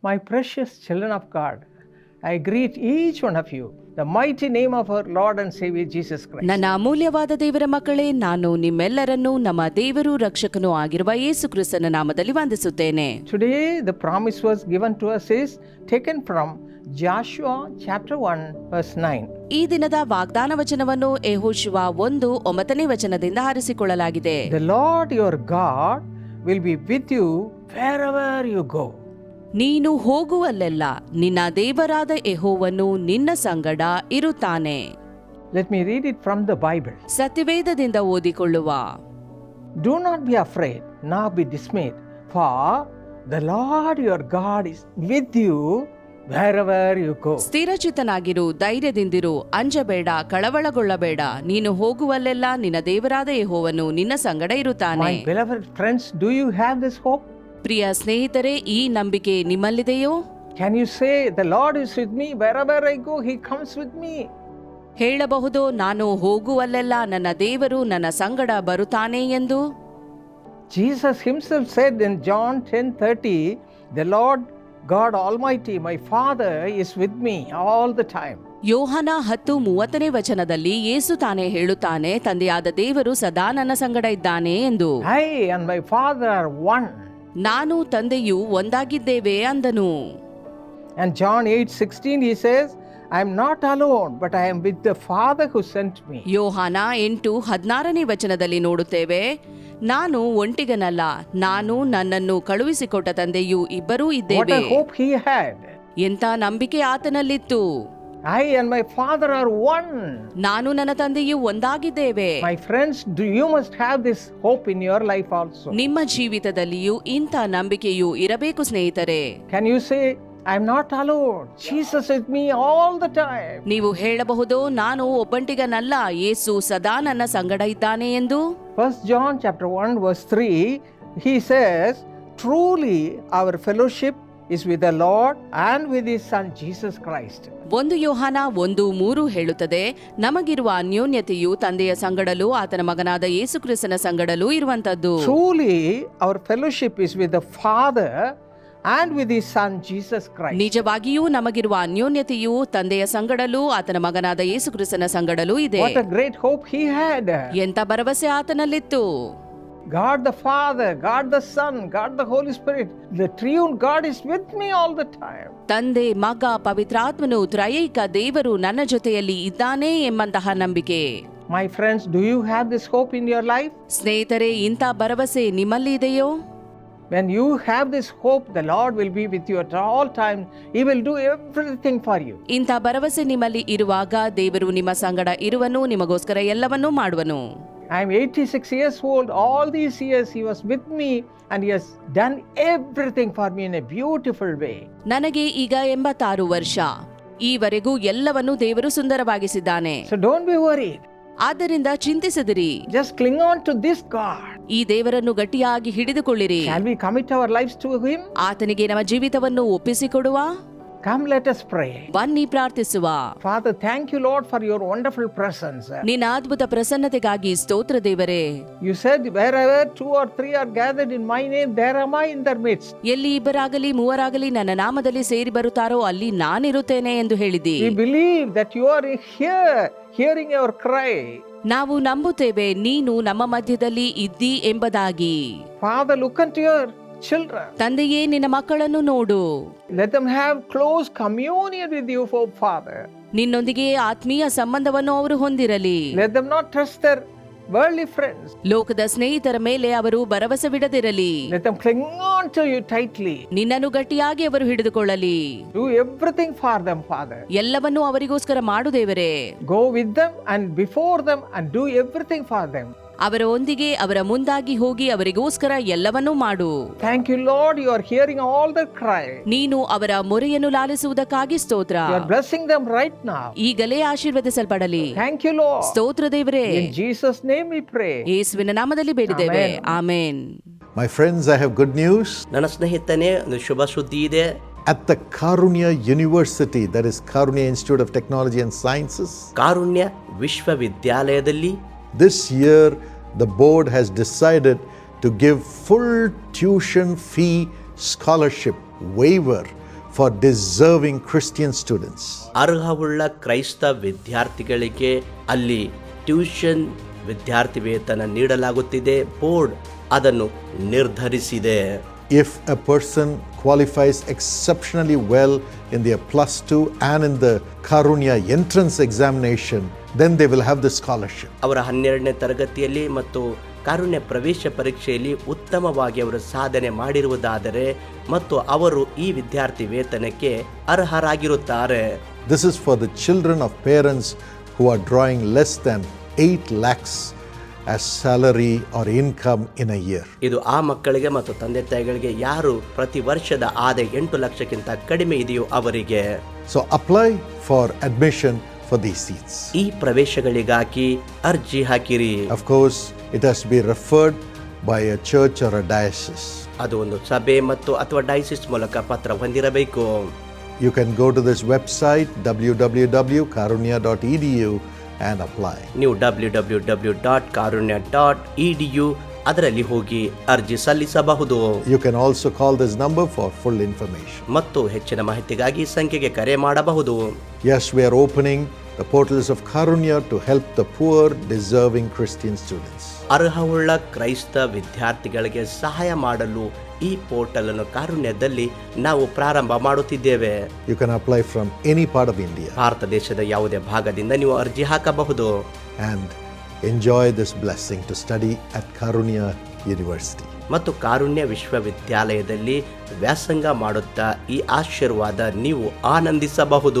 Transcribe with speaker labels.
Speaker 1: My precious children of God, I greet each one of you. The mighty name of our Lord and Savior Jesus Christ.
Speaker 2: ನನ್ನ ಅಮೂಲ್ಯವಾದ ದೇವರ ಮಕ್ಕಳೇ ನಾನು ನಿಮ್ಮೆಲ್ಲರನ್ನೂ ನಮ್ಮ ದೇವರು ರಕ್ಷಕನೂ ಆಗಿರುವ ನಾಮದಲ್ಲಿ ವಂದಿಸುತ್ತೇನೆ
Speaker 1: Today, the promise was given to us is taken from Joshua chapter 1, verse 9.
Speaker 2: ಈ ದಿನದ ವಾಗ್ದಾನ ವಚನದಿಂದ
Speaker 1: The Lord your God will be with you wherever you go.
Speaker 2: ನೀನು ಹೋಗುವಲ್ಲೆಲ್ಲ ನಿನ್ನ ದೇವರಾದ ಎಹೋವನು ನಿನ್ನ ಸಂಗಡ ಇರುತ್ತಾನೆ
Speaker 1: let me read it from the Bible
Speaker 2: ಸತಿವೇದದಿಂದ ಓದಿಕೊಳ್ಳುವ
Speaker 1: do not be afraid nor be dismayed for the Lord your God is with you
Speaker 2: ಸ್ಥಿರಚಿತನಾಗಿರು ಧೈರ್ಯದಿಂದಿರು ಅಂಜಬೇಡ ಕಳವಳಗೊಳ್ಳಬೇಡ ನೀನು ಹೋಗುವಲ್ಲೆಲ್ಲ ನಿನ್ನ ದೇವರಾದ ಯೆಹೋವನು ನಿನ್ನ ಸಂಗಡ ಇರುತ್ತಾನೆ
Speaker 1: friends do you have this hope
Speaker 2: ಪ್ರಿಯ ಸ್ನೇಹಿತರೆ ಈ ನಂಬಿಕೆ ನಿಮ್ಮಲ್ಲಿದೆಯೋ
Speaker 1: can you say the Lord is with me ever I go he comes with me
Speaker 2: ಹೇಳಬಹುದು ನಾನು ಹೋಗುವಲ್ಲೆಲ್ಲ ನನ್ನ ದೇವರು ನನ್ನ ಸಂಗಡ ಬರುತ್ತಾನೆ ಎಂದು
Speaker 1: Jesus himself said in John 10:30, "The Lord God Almighty, my Father is with me all the time
Speaker 2: ಯೋಹನ ಹತ್ತು ಮೂವತ್ತನೇ ವಚನದಲ್ಲಿ ಯೇಸು ತಾನೆ ಹೇಳುತ್ತಾನೆ ತಂದೆಯಾದ ದೇವರು ಸದಾ ನನ್ನ ಸಂಗಡ ಇದ್ದಾನೆ ಎಂದು
Speaker 1: I and my Father are one
Speaker 2: ನಾನು ತಂದೆಯು ಒಂದಾಗಿದ್ದೇವೆ ಅಂದನು
Speaker 1: And John eight sixteen he says, I am not alone, but I am with the Father who sent me.
Speaker 2: ಯೋಹಾನ ಎಂಟು ಹದಿನಾರನೇ ವಚನದಲ್ಲಿ ನೋಡುತ್ತೇವೆ ನಾನು ಒಂಟಿಗನಲ್ಲ ನಾನು ನನ್ನನ್ನು ಕಳುಹಿಸಿಕೊಟ್ಟ ತಂದೆಯು ಇಬ್ಬರೂ ಇದ್ದೇವೆ
Speaker 1: hope he had.
Speaker 2: ಎಂಥ ನಂಬಿಕೆ ಆತನಲ್ಲಿತ್ತು
Speaker 1: I and my Father are one
Speaker 2: ನಾನು ನನ್ನ ತಂದೆಯು ಒಂದಾಗಿದ್ದೇವೆ
Speaker 1: my friends do you must have this hope in your life also
Speaker 2: ನಿಮ್ಮ ಜೀವಿತದಲ್ಲಿಯೂ ಇಂಥ ನಂಬಿಕೆಯು ಇರಬೇಕು ಸ್ನೇಹಿತರೆ
Speaker 1: can you say I am not alone Jesus is me all the time
Speaker 2: ನೀವು ಹೇಳಬಹುದು ನಾನು ಒಬ್ಬಂಟಿಗನಲ್ಲ ಯೇಸು ಸದಾ ನನ್ನ ಸಂಗಡ ಇದ್ದಾನೆ ಎಂದು
Speaker 1: first John chapter 1 verse 3 he says truly our fellowship is with the Lord and with his Son Jesus Christ
Speaker 2: ಒಂದು ಯೋಹಾನ ಒಂದು ಮೂರು ಹೇಳುತ್ತದೆ ನಮಗಿರುವ ಅನ್ಯೋನ್ಯತೆಯು ತಂದೆಯ ಸಂಗಡಲು ಆತನ ಮಗನಾದ ಯೇಸು ಕ್ರಿಸ್ತನ ಸಂಗಡಲು ಇರುವಂತದ್ದು
Speaker 1: truly our fellowship is with Father and with his Son Jesus Christ
Speaker 2: ನಿಜವಾಗಿಯೂ ನಮಗಿರುವ ಅನ್ಯೋನ್ಯತೆಯು ತಂದೆಯ ಸಂಗಡಲು ಆತನ ಮಗನಾದ ಯೇಸು ಕ್ರಿಸ್ತನ ಸಂಗಡಲು ಇದೆ
Speaker 1: ಗ್ರೇಟ್ ಹೋಪ್ ಹಿ ಹ್ಯಾಡ್
Speaker 2: ಎಂತ ಭರವಸೆ ಆತನಲ್ಲಿತ್ತು
Speaker 1: God the Father, God the Son, God the Holy Spirit. The triune God is with me all the time.
Speaker 2: ತಂದೆ ಮಗ ಪವಿತ್ರಾತ್ಮನು ತ್ರಯೈಕ ದೇವರು ನನ್ನ ಜೊತೆಯಲ್ಲಿ ಇದ್ದಾನೆ ಎಂಬಂತಹ ನಂಬಿಕೆ
Speaker 1: My friends, do you have this hope in your life?
Speaker 2: ಸ್ನೇಹಿತರೆ ಇಂಥ ಭರವಸೆ ನಿಮ್ಮಲ್ಲಿ ಇದೆಯೋ
Speaker 1: When you have this hope, the Lord will be with you at all times. He will do everything for you.
Speaker 2: ಇಂಥ ಭರವಸೆ ನಿಮ್ಮಲ್ಲಿ ಇರುವಾಗ ದೇವರು ನಿಮ್ಮ ಸಂಗಡ ಇರುವನು ನಿಮಗೋಸ್ಕರ ಎಲ್ಲವನ್ನೂ ಮಾಡುವನು
Speaker 1: I am 86 years old. All these years he was with me and he has done everything for me in a beautiful way.
Speaker 2: ನನಗೆ ಈಗ 86 ವರ್ಷ ಈವರೆಗೂ ಎಲ್ಲವನ್ನೂ ದೇವರು ಸುಂದರವಾಗಿಸಿದ್ದಾನೆ
Speaker 1: So don't be worried.
Speaker 2: ಆದ್ದರಿಂದ ಚಿಂತಿಸದಿರಿ
Speaker 1: Just cling on to this God.
Speaker 2: ಈ ದೇವರನ್ನು ಗಟ್ಟಿಯಾಗಿ ಹಿಡಿದುಕೊಳ್ಳಿರಿ
Speaker 1: Can we commit our lives to him?
Speaker 2: ಆತನಿಗೆ ನಮ್ಮ ಜೀವಿತವನ್ನು ಒಪ್ಪಿಸಿಕೊಡುವ
Speaker 1: ಕಮ್ ಲೆಟ್ ಅಸ್ ಪ್ರೇ
Speaker 2: ಬನ್ನಿ ಪ್ರಾರ್ಥಿಸುವ
Speaker 1: Father thank you Lord for your wonderful presence
Speaker 2: ನಿನ್ನ ಅದ್ಭುತ ಪ್ರಸನ್ನತೆಗಾಗಿ ಸ್ತೋತ್ರ ದೇವರೇ
Speaker 1: you said wherever two or three are gathered in my name there am I in their midst
Speaker 2: ಎಲ್ಲಿ ಇಬ್ಬರಾಗಲಿ ಮೂವರಾಗಲಿ ನನ್ನ ನಾಮದಲ್ಲಿ ಸೇರಿ ಬರುತ್ತಾರೋ ಅಲ್ಲಿ ನಾನಿರುತ್ತೇನೆ ಎಂದು ಹೇಳಿದಿ
Speaker 1: we believe that you are here hearing your cry
Speaker 2: ನಾವು ನಂಬುತ್ತೇವೆ ನೀನು ನಮ್ಮ ಮಧ್ಯದಲ್ಲಿ ಇದ್ದೀ ಎಂಬುದಾಗಿ
Speaker 1: Father look unto your children.
Speaker 2: ತಂದೆಯೇ ನಿನ್ನ ಮಕ್ಕಳನ್ನು ನೋಡು
Speaker 1: Let them have close communion with you, for Father.
Speaker 2: ನಿನ್ನೊಂದಿಗೆ ಆತ್ಮೀಯ ಸಂಬಂಧವನ್ನು ಅವರು ಹೊಂದಿರಲಿ
Speaker 1: Let them not trust their worldly friends.
Speaker 2: ಲೋಕದ ಸ್ನೇಹಿತರ ಮೇಲೆ ಅವರು ಭರವಸವಿಡದಿರಲಿ
Speaker 1: Let them cling on to you tightly.
Speaker 2: ನಿನ್ನನ್ನು ಗಟ್ಟಿಯಾಗಿ ಅವರು ಹಿಡಿದುಕೊಳ್ಳಲಿ
Speaker 1: Do everything for them, Father.
Speaker 2: ಎಲ್ಲವನ್ನೂ ಅವರಿಗೋಸ್ಕರ ಮಾಡು ದೇವರೇ
Speaker 1: Go with them and before them and do everything for them.
Speaker 2: ಅವರೊಂದಿಗೆ ಅವರ ಮುಂದಾಗಿ ಹೋಗಿ ಅವರಿಗೋಸ್ಕರ ಎಲ್ಲವನ್ನೂ ಮಾಡು
Speaker 1: thank you Lord you are hearing all the cry
Speaker 2: ನೀನು ಅವರ ಮೊರೆಯನ್ನು ಲಾಲಿಸುವುದಕ್ಕಾಗಿ ಸ್ತೋತ್ರ
Speaker 1: You are blessing them right now.
Speaker 2: ಈಗಲೇ ಆಶೀರ್ವದಿಸಲ್ಪಡಲಿ
Speaker 1: ಥ್ಯಾಂಕ್ ಯು ಲಾರ್ಡ್
Speaker 2: ಸ್ತೋತ್ರ ದೇವರೇ
Speaker 1: in Jesus name we pray
Speaker 2: ಯೇಸುವಿನ ನಾಮದಲ್ಲಿ ಬೇಡಿದ್ದೇವೆ amen
Speaker 3: my friends I have good news
Speaker 2: ನನ್ನ ಸ್ನೇಹಿತನೇ ಒಂದು ಶುಭ ಸುದ್ದಿ ಇದೆ
Speaker 3: At the Karunya University, that is Karunya Institute of Technology and Sciences,
Speaker 2: ಕಾರುಣ್ಯ ವಿಶ್ವವಿದ್ಯಾಲಯದಲ್ಲಿ
Speaker 3: This year, the board has decided to give full tuition fee scholarship waiver for deserving Christian students
Speaker 2: ಅರ್ಹವುಳ್ಳ ಕ್ರೈಸ್ತ ವಿದ್ಯಾರ್ಥಿಗಳಿಗೆ ಅಲ್ಲಿ ಟ್ಯೂಷನ್ ವಿದ್ಯಾರ್ಥಿ ವೇತನ ನೀಡಲಾಗುತ್ತಿದೆ ಬೋರ್ಡ್ ಅದನ್ನು ನಿರ್ಧರಿಸಿದೆ
Speaker 3: if a person qualifies exceptionally well in their plus two and in the Karunya entrance examination, then they will have the scholarship.
Speaker 2: ಅವರ ಹನ್ನೆರಡನೇ ತರಗತಿಯಲ್ಲಿ ಮತ್ತು ಕಾರುಣ್ಯ ಪ್ರವೇಶ ಪರೀಕ್ಷೆಯಲ್ಲಿ ಉತ್ತಮವಾಗಿ ಅವರು ಸಾಧನೆ ಮಾಡಿರುವುದಾದರೆ ಮತ್ತು ಅವರು ಈ ವಿದ್ಯಾರ್ಥಿ ವೇತನಕ್ಕೆ ಅರ್ಹರಾಗಿರುತ್ತಾರೆ
Speaker 3: this is for the children of parents who are drawing less than eight lakhs salary or income in
Speaker 2: ಇದು ಆ ಮಕ್ಕಳಿಗೆ ಮತ್ತು ತಂದೆ ತಾಯಿಗಳಿಗೆ ಯಾರು ಪ್ರತಿ ವರ್ಷದ ಆದ ಎಂಟು ಲಕ್ಷಕ್ಕಿಂತ ಕಡಿಮೆ ಇದೆಯೋ ಅವರಿಗೆ
Speaker 3: so apply for admission for seats
Speaker 2: ಈ ಪ್ರವೇಶಗಳಿಗಾಗಿ ಅರ್ಜಿ ಹಾಕಿರಿ
Speaker 3: of course it be referred by a church or diocese
Speaker 2: ಅದು ಒಂದು ಸಭೆ ಮತ್ತು ಅಥವಾ ಡಯಾಸಿಸ್ ಮೂಲಕ ಪತ್ರ ಹೊಂದಿರಬೇಕು
Speaker 3: you can go to this website W W W Karunya dot U and apply
Speaker 2: ನೀವು W W W dot Karunya dot E D U ಅದರಲ್ಲಿ ಹೋಗಿ ಅರ್ಜಿ ಸಲ್ಲಿಸಬಹುದು
Speaker 3: you can also call this number for full information
Speaker 2: ಮತ್ತು ಹೆಚ್ಚಿನ ಮಾಹಿತಿಗಾಗಿ ಸಂಖ್ಯೆಗೆ ಕರೆ ಮಾಡಬಹುದು
Speaker 3: as we are opening the portals of Karunya to help the poor, deserving Christian students.
Speaker 2: ಅರ್ಹವುಳ್ಳ ಕ್ರೈಸ್ತ ವಿದ್ಯಾರ್ಥಿಗಳಿಗೆ ಸಹಾಯ ಮಾಡಲು ಈ ಪೋರ್ಟಲ್ ಅನ್ನು ಕಾರುಣ್ಯದಲ್ಲಿ ನಾವು ಪ್ರಾರಂಭ ಮಾಡುತ್ತಿದ್ದೇವೆ
Speaker 3: You can apply from any part of India
Speaker 2: Bharat ದೇಶದ ಯಾವುದೇ ಭಾಗದಿಂದ ನೀವು ಅರ್ಜಿ ಹಾಕಬಹುದು
Speaker 3: and enjoy this blessing to study at Karunya University.
Speaker 2: ಮತ್ತು ಕಾರುಣ್ಯ ವಿಶ್ವವಿದ್ಯಾಲಯದಲ್ಲಿ Madutta e ಈ nivu anandisa ಆನಂದಿಸಬಹುದು